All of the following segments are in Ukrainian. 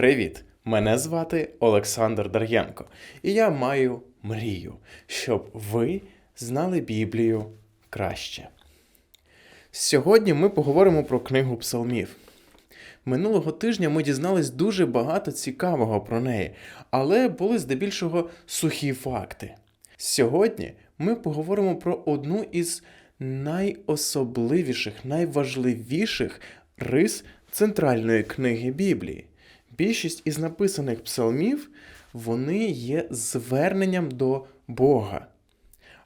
Привіт! Мене звати Олександр Дар'янко, і я маю мрію, щоб ви знали Біблію краще. Сьогодні ми поговоримо про книгу псалмів. Минулого тижня ми дізнались дуже багато цікавого про неї, але були здебільшого сухі факти. Сьогодні ми поговоримо про одну із найособливіших, найважливіших рис центральної книги Біблії. Більшість із написаних псалмів вони є зверненням до Бога.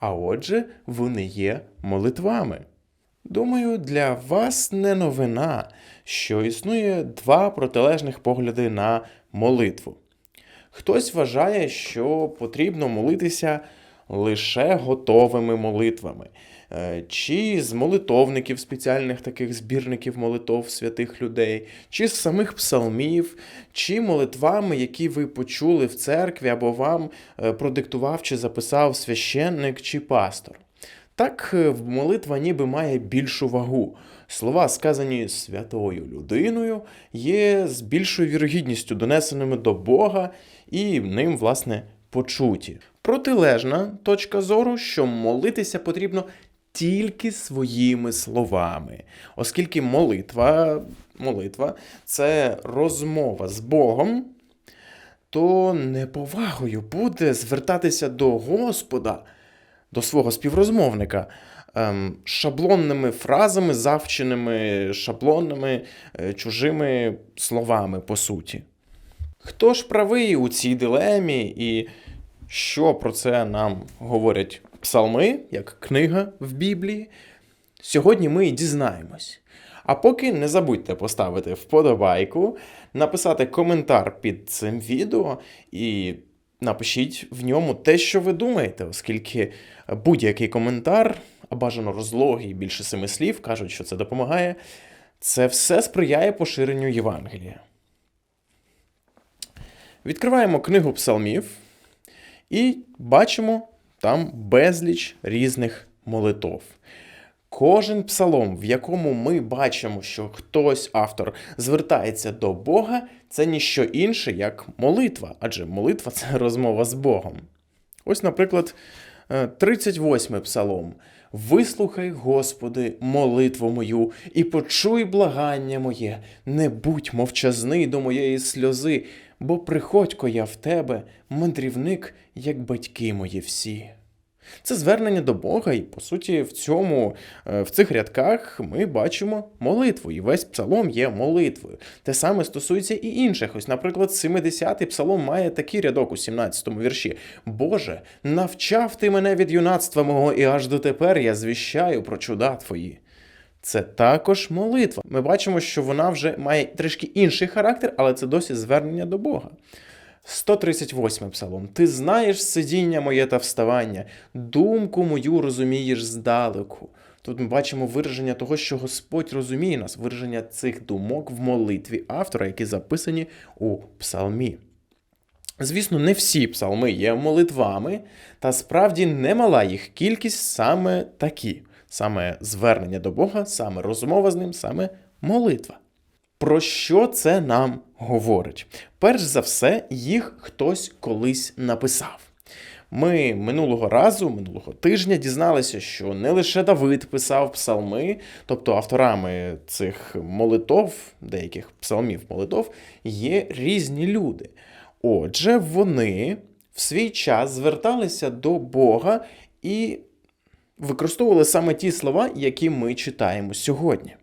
А отже, вони є молитвами. Думаю, для вас не новина, що існує два протилежних погляди на молитву. Хтось вважає, що потрібно молитися лише готовими молитвами, е, чи з молитовників спеціальних таких збірників молитов святих людей, чи з самих псалмів, чи молитвами, які ви почули в церкві, або вам е, продиктував чи записав священник чи пастор. Так, е, молитва ніби має більшу вагу. Слова, сказані святою людиною, є з більшою вірогідністю донесеними до Бога і ним, власне, почуті. Протилежна точка зору, що молитися потрібно тільки своїми словами, оскільки молитва, молитва це розмова з Богом, то неповагою буде звертатися до Господа до свого співрозмовника ем, шаблонними фразами, завченими шаблонними е, чужими словами, по суті. Хто ж правий у цій дилемі, і що про це нам говорять псалми, як книга в Біблії? Сьогодні ми і дізнаємось. А поки не забудьте поставити вподобайку, написати коментар під цим відео і напишіть в ньому те, що ви думаєте, оскільки будь-який коментар, а бажано розлогий, більше семи слів, кажуть, що це допомагає. Це все сприяє поширенню Євангелія. Відкриваємо книгу псалмів і бачимо там безліч різних молитов. Кожен псалом, в якому ми бачимо, що хтось, автор, звертається до Бога, це ніщо інше, як молитва, адже молитва це розмова з Богом. Ось, наприклад, 38 й псалом. Вислухай, Господи, молитву мою, і почуй благання моє, не будь мовчазний до моєї сльози, бо приходько я в тебе, мандрівник, як батьки мої всі. Це звернення до Бога, і по суті, в цьому, е, в цих рядках ми бачимо молитву, і весь псалом є молитвою. Те саме стосується і інших. Ось, наприклад, 70-й псалом має такий рядок у 17-му вірші: Боже, навчав ти мене від юнацтва мого, і аж дотепер я звіщаю про чуда твої. Це також молитва. Ми бачимо, що вона вже має трішки інший характер, але це досі звернення до Бога. 138 псалом. Ти знаєш сидіння моє та вставання, думку мою розумієш здалеку. Тут ми бачимо вираження того, що Господь розуміє нас, вираження цих думок в молитві автора, які записані у псалмі. Звісно, не всі псалми є молитвами, та справді немала їх кількість саме такі: саме звернення до Бога, саме розмова з ним, саме молитва. Про що це нам говорить? Перш за все, їх хтось колись написав. Ми минулого разу, минулого тижня, дізналися, що не лише Давид писав псалми, тобто авторами цих молитов, деяких псалмів молитов, є різні люди. Отже, вони в свій час зверталися до Бога і використовували саме ті слова, які ми читаємо сьогодні.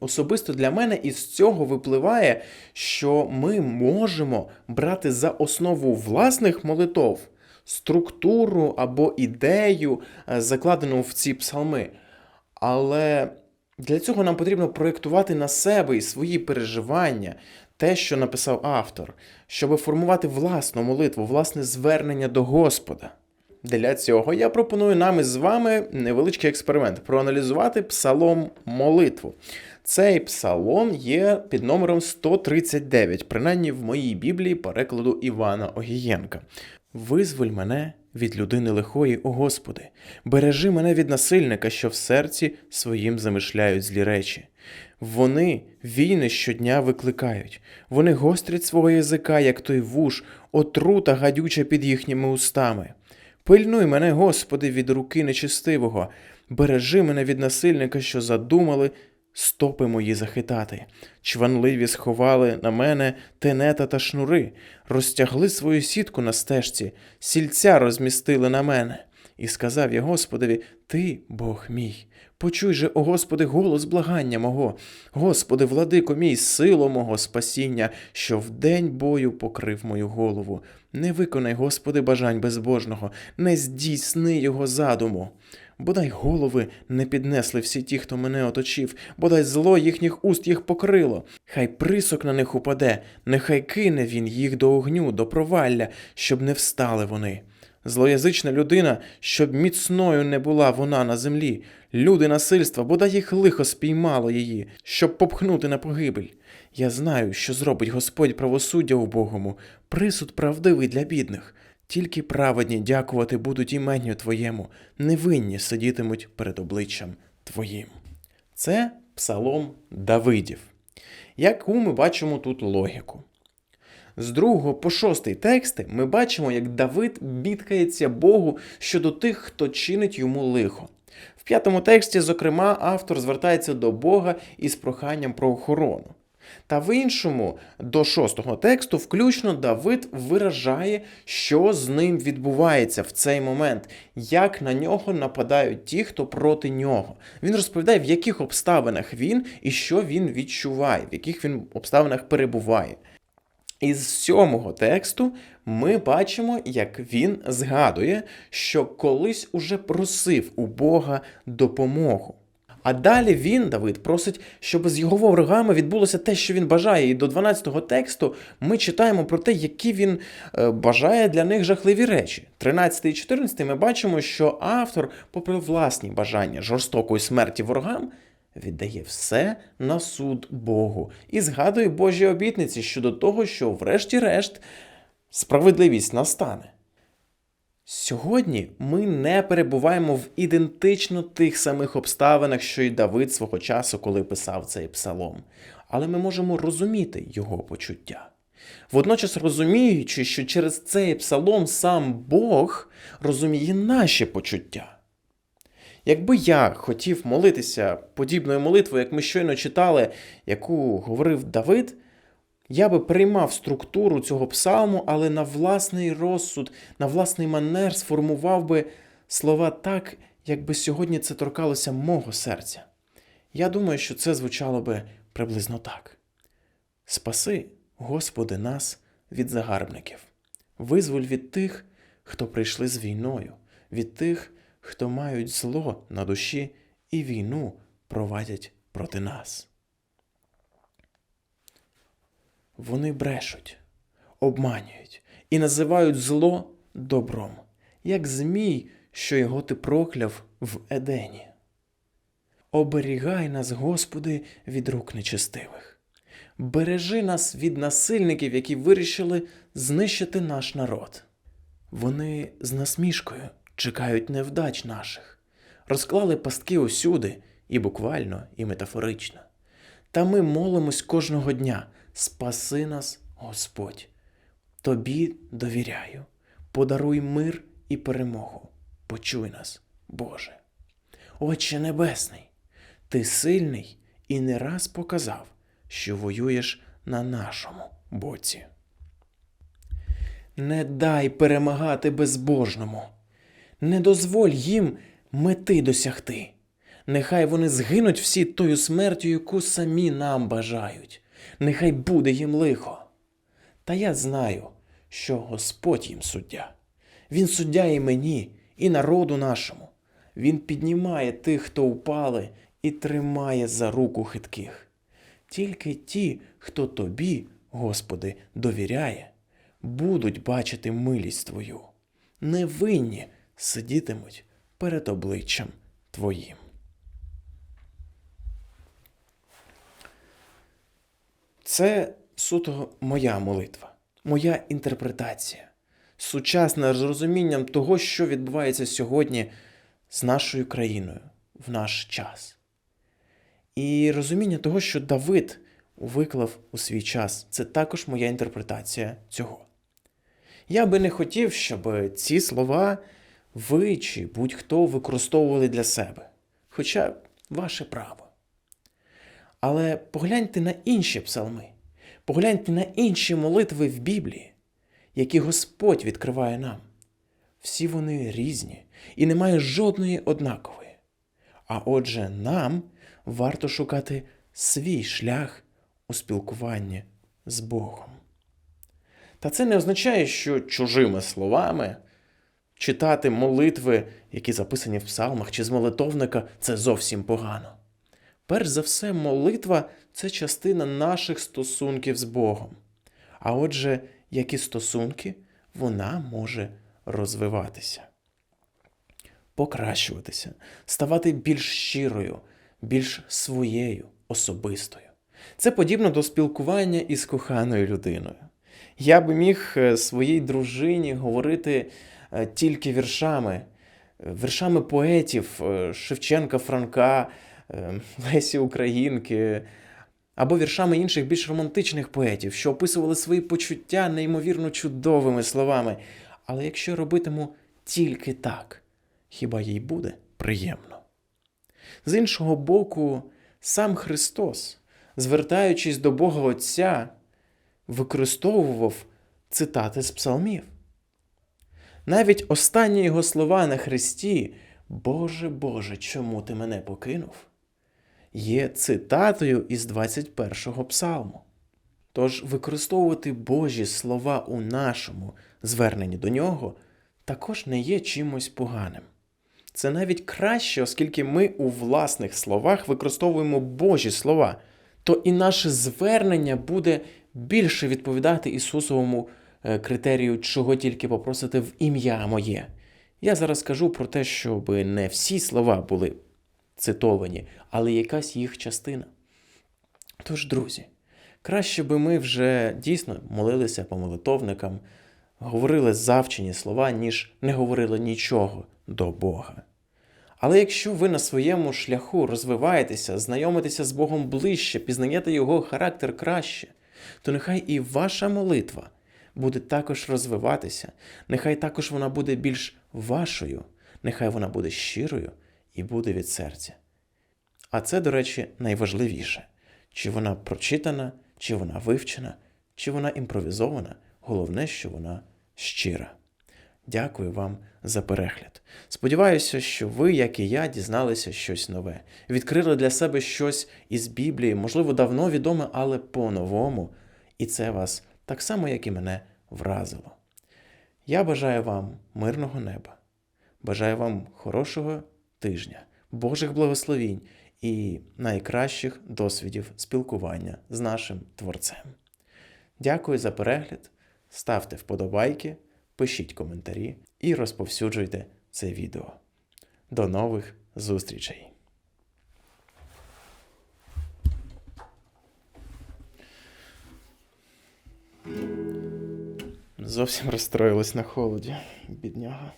Особисто для мене із цього випливає, що ми можемо брати за основу власних молитов структуру або ідею, е, закладену в ці псалми. Але для цього нам потрібно проєктувати на себе і свої переживання, те, що написав автор, щоб формувати власну молитву, власне звернення до Господа. Для цього я пропоную нам із вами невеличкий експеримент проаналізувати псалом молитву. Цей псалом є під номером 139, принаймні в моїй Біблії перекладу Івана Огієнка. Визволь мене від людини лихої, о Господи, бережи мене від насильника, що в серці своїм замишляють злі речі. Вони війни щодня викликають, вони гострять свого язика, як той вуш, отрута гадюча під їхніми устами. Пильнуй мене, Господи, від руки нечистивого, бережи мене від насильника, що задумали. Стопи мої захитати. Чванливі сховали на мене тенета та шнури, розтягли свою сітку на стежці, сільця розмістили на мене. І сказав я Господові: Ти, Бог мій, почуй же, о Господи, голос благання мого, Господи, владико мій, сило мого спасіння, що в день бою покрив мою голову. Не виконай, Господи, бажань безбожного, не здійсни його задуму. Бодай голови не піднесли всі ті, хто мене оточив, бодай зло їхніх уст їх покрило. Хай присок на них упаде, нехай кине він їх до огню, до провалля, щоб не встали вони. Злоязична людина, щоб міцною не була вона на землі, люди насильства, бодай їх лихо спіймало її, щоб попхнути на погибель. Я знаю, що зробить Господь правосуддя убогому, присуд правдивий для бідних. Тільки праведні дякувати будуть іменню Твоєму, невинні сидітимуть перед обличчям Твоїм. Це псалом Давидів. Яку ми бачимо тут логіку? З другого по шостий тексти ми бачимо, як Давид бідкається Богу щодо тих, хто чинить йому лихо. В п'ятому тексті, зокрема, автор звертається до Бога із проханням про охорону. Та в іншому, до шостого тексту, включно Давид виражає, що з ним відбувається в цей момент, як на нього нападають ті, хто проти нього. Він розповідає, в яких обставинах він і що він відчуває, в яких він обставинах перебуває. Із сьомого тексту ми бачимо, як він згадує, що колись уже просив у Бога допомогу. А далі він, Давид, просить, щоб з його ворогами відбулося те, що він бажає. І до 12-го тексту ми читаємо про те, які він е, бажає для них жахливі речі. 13 і 14 ми бачимо, що автор, попри власні бажання жорстокої смерті ворогам, віддає все на суд Богу і згадує Божі обітниці щодо того, що, врешті-решт, справедливість настане. Сьогодні ми не перебуваємо в ідентично тих самих обставинах, що й Давид свого часу, коли писав цей псалом, але ми можемо розуміти його почуття. Водночас розуміючи, що через цей псалом сам Бог розуміє наші почуття. Якби я хотів молитися подібною молитвою, як ми щойно читали, яку говорив Давид, я би приймав структуру цього псалму, але на власний розсуд, на власний манер сформував би слова так, якби сьогодні це торкалося мого серця. Я думаю, що це звучало би приблизно так: Спаси, Господи, нас від загарбників, визволь від тих, хто прийшли з війною, від тих, хто мають зло на душі і війну провадять проти нас. Вони брешуть, обманюють і називають зло добром, як змій, що його ти прокляв в Едені. Оберігай нас, Господи, від рук нечестивих. Бережи нас від насильників, які вирішили знищити наш народ. Вони з насмішкою чекають невдач наших, розклали пастки усюди, і буквально, і метафорично. Та ми молимось кожного дня. Спаси нас, Господь. Тобі довіряю, подаруй мир і перемогу. Почуй нас, Боже. Отче Небесний, Ти сильний і не раз показав, що воюєш на нашому боці. Не дай перемагати безбожному, не дозволь їм мети досягти. Нехай вони згинуть всі тою смертю, яку самі нам бажають нехай буде їм лихо. Та я знаю, що Господь їм суддя. Він суддя і мені, і народу нашому. Він піднімає тих, хто упали, і тримає за руку хитких. Тільки ті, хто тобі, Господи, довіряє, будуть бачити милість Твою. Невинні сидітимуть перед обличчям Твоїм. Це суто моя молитва, моя інтерпретація, сучасне розумінням того, що відбувається сьогодні з нашою країною в наш час. І розуміння того, що Давид виклав у свій час, це також моя інтерпретація цього. Я би не хотів, щоб ці слова ви чи будь-хто використовували для себе, хоча ваше право. Але погляньте на інші псалми, погляньте на інші молитви в Біблії, які Господь відкриває нам. Всі вони різні і немає жодної однакової. А отже, нам варто шукати свій шлях у спілкуванні з Богом. Та це не означає, що чужими словами читати молитви, які записані в псалмах чи з молитовника, це зовсім погано. Перш за все, молитва це частина наших стосунків з Богом. А отже, які стосунки вона може розвиватися, покращуватися, ставати більш щирою, більш своєю, особистою. Це подібно до спілкування із коханою людиною. Я би міг е, своїй дружині говорити тільки віршами, е, віршами поетів е, Шевченка, Франка, е, Лесі Українки, або віршами інших більш романтичних поетів, що описували свої почуття неймовірно чудовими словами. Але якщо робитиму тільки так, хіба їй буде приємно? З іншого боку, сам Христос, звертаючись до Бога Отця, використовував цитати з псалмів. Навіть останні його слова на Христі Боже Боже, чому ти мене покинув? є цитатою із 21-го псалму. Тож використовувати Божі слова у нашому зверненні до нього також не є чимось поганим. Це навіть краще, оскільки ми у власних словах використовуємо Божі слова, то і наше звернення буде більше відповідати Ісусовому критерію, чого тільки попросити в ім'я моє. Я зараз кажу про те, щоб не всі слова були цитовані, але якась їх частина. Тож, друзі, краще би ми вже дійсно молилися по молитовникам, говорили завчені слова, ніж не говорили нічого до Бога. Але якщо ви на своєму шляху розвиваєтеся, знайомитеся з Богом ближче, пізнаєте Його характер краще, то нехай і ваша молитва буде також розвиватися, нехай також вона буде більш вашою, нехай вона буде щирою і буде від серця. А це, до речі, найважливіше чи вона прочитана, чи вона вивчена, чи вона імпровізована. Головне, що вона щира. Дякую вам за перегляд. Сподіваюся, що ви, як і я, дізналися щось нове, відкрили для себе щось із Біблії, можливо, давно відоме, але по-новому, і це вас так само, як і мене, вразило. Я бажаю вам мирного неба, бажаю вам хорошого тижня, Божих благословінь і найкращих досвідів спілкування з нашим Творцем. Дякую за перегляд, ставте вподобайки, пишіть коментарі і розповсюджуйте це відео. До нових зустрічей! Зовсім розстроїлась на холоді, бідняга.